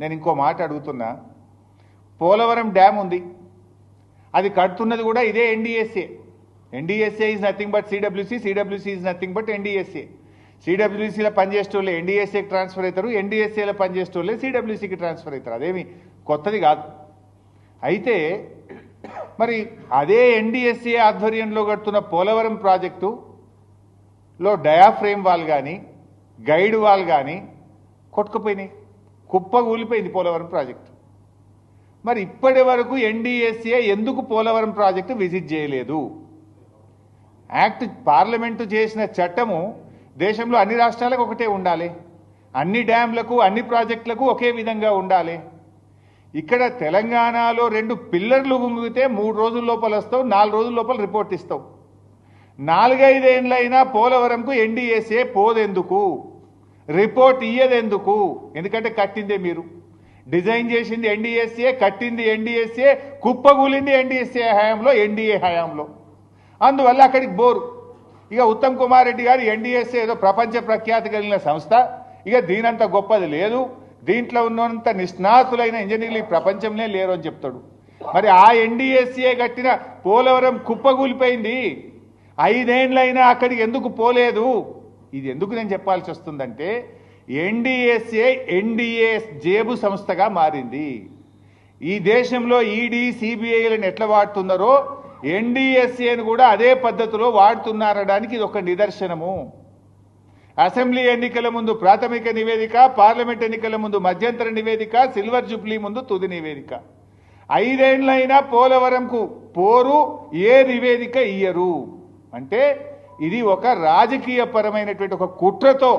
నేను ఇంకో మాట అడుగుతున్నా. పోలవరం డ్యామ్ ఉంది. అది కడుతున్నది కూడా ఇదే NDSA NDSA is nothing but CWC CWC is nothing but NDSA సిడబ్ల్యూసీలో పనిచేసేటోళ్ళే ఎన్డీఎస్ఏకి ట్రాన్స్ఫర్ అవుతారు ఎన్డీఎస్ఏలో పనిచేసేటోళ్ళే సిడబ్ల్యూసీకి ట్రాన్స్ఫర్ అవుతారు. అదేమి కొత్తది కాదు. అయితే మరి అదే ఎన్డీఎస్ఏ ఆధ్వర్యంలో కడుతున్న పోలవరం ప్రాజెక్టులో డయాఫ్రేమ్ వాల్ కానీ గైడ్ వాల్ కానీ కొట్టుకుపోయినాయి. కుప్ప కూలిపోయింది పోలవరం ప్రాజెక్టు. మరి ఇప్పటి వరకు ఎన్డీఎస్ఏ ఎందుకు పోలవరం ప్రాజెక్టు విజిట్ చేయలేదు? యాక్ట్ పార్లమెంటు చేసిన చట్టము దేశంలో అన్ని రాష్ట్రాలకు ఒకటే ఉండాలి. అన్ని డ్యాంలకు అన్ని ప్రాజెక్టులకు ఒకే విధంగా ఉండాలి. ఇక్కడ తెలంగాణలో రెండు పిల్లర్లు గుంగితే మూడు రోజుల లోపల వస్తావు నాలుగు రోజుల లోపల రిపోర్ట్ ఇస్తావు. నాలుగైదేళ్ళైనా పోలవరంకు ఎన్డీఎస్ఏ పోదెందుకు? రిపోర్ట్ ఇయ్యదెందుకు? ఎందుకంటే కట్టిందే మీరు. డిజైన్ చేసింది ఎన్డీఎస్ఏ కట్టింది ఎన్డీఎస్ఏ కుప్పగూలింది ఎన్డీఎస్ఏ హయాంలో ఎన్డీఏ హయాంలో. అందువల్ల అక్కడికి బోరు. ఇక ఉత్తమ్ కుమార్ రెడ్డి గారు ఎన్డీఎస్ఏ ఏదో ప్రపంచ ప్రఖ్యాతి కలిగిన సంస్థ. ఇక దీనంత గొప్పది లేదు. దీంట్లో ఉన్నంత నిష్ణాతులైన ఇంజనీర్లు ఈ ప్రపంచంలో లేరు అని చెప్తాడు. మరి ఆ ఎన్డీఎస్ఏ కట్టిన పోలవరం కుప్పగూలిపోయింది. ఐదేండ్లైనా అక్కడికి ఎందుకు పోలేదు? ఇది ఎందుకు నేను చెప్పాల్సి వస్తుందంటే ఎన్డీఎస్ఏ ఎన్డీఏ జేబు సంస్థగా మారింది. ఈ దేశంలో ఈడీ సిబిఐలను ఎట్లా వాడుతున్నారో ఎన్డీఎస్ఏను కూడా అదే పద్ధతిలో వాడుతున్నారడానికి ఇది ఒక నిదర్శనము. అసెంబ్లీ ఎన్నికల ముందు ప్రాథమిక నివేదిక పార్లమెంట్ ఎన్నికల ముందు మధ్యంతర నివేదిక సిల్వర్ జూబ్లీ ముందు తుది నివేదిక. ఐదేళ్ళైనా పోలవరంకు పోరు ఏ నివేదిక ఇయ్యరు. అంటే ఇది ఒక రాజకీయ పరమైనటువంటి ఒక కుట్రతో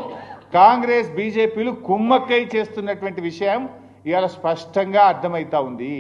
కాంగ్రెస్ బీజేపీలు కుమ్మక్కై చేస్తున్నటువంటి విషయం ఇవాళ స్పష్టంగా అర్థమవుతా ఉంది.